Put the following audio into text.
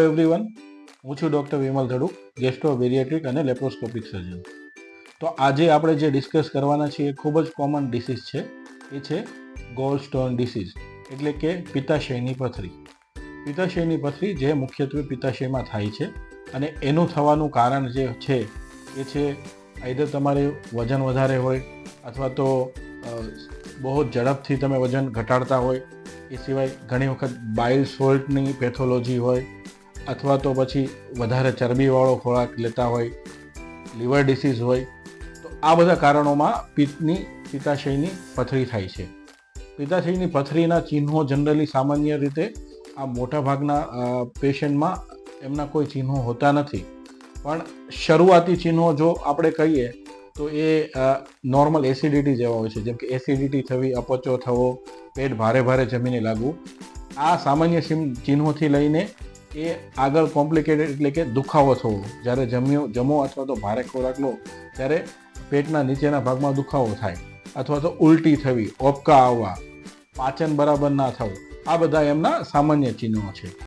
Everyone હું છું doctor Vimal Dhaduk gastro bariatric અને લેપ્રોસ્કોપિક સર્જન તો આજે આપણે જે ડિસ્કસ કરવાના છીએ એ ખૂબ જ કોમન ડિસીઝ છે. એ છે ગોલ સ્ટોન ડિસીઝ એટલે કે પિત્તાશયની પથરી. પિત્તાશયની પથરી જે મુખ્યત્વે પિત્તાશયમાં થાય છે અને એનું થવાનું કારણ જે છે એ છે આઈધર તમારે વજન વધારે હોય અથવા તો બહુ ઝડપથી તમે વજન ઘટાડતા હોય. એ સિવાય ઘણી વખત બાઇલ સોલ્ટની પેથોલોજી હોય. અથવા તો પછી વધારે ચરબીવાળો ખોરાક લેતા હોય લીવર ડિસીઝ હોય, તો આ બધા કારણોમાં પિત્તની, પિત્તાશયની પથરી થાય છે. પિત્તાશયની પથરીના ચિહ્નો જનરલી સામાન્ય રીતે આ મોટાભાગના પેશન્ટમાં એમના કોઈ ચિહ્નો હોતા નથી. પણ શરૂઆતી ચિહ્નો જો આપણે કહીએ, તો એ નોર્મલ એસિડિટી જેવા હોય છે. જેમ કે એસિડિટી થવી, અપચો થવો, પેટ ભારે ભારે જમીને લાગવું, આ સામાન્ય ચિહ્નોથી લઈને એ આગળ કોમ્પ્લિકેટેડ એટલે કે દુખાવો થવો. જ્યારે જમ્યો, જમો અથવા તો ભારે ખોરાક લો, ત્યારે પેટના નીચેના ભાગમાં દુખાવો થાય અથવા તો ઉલટી થવી ઓપકા આવવા, પાચન બરાબર ના થવું. આ બધા એમના સામાન્ય ચિહ્નો છે.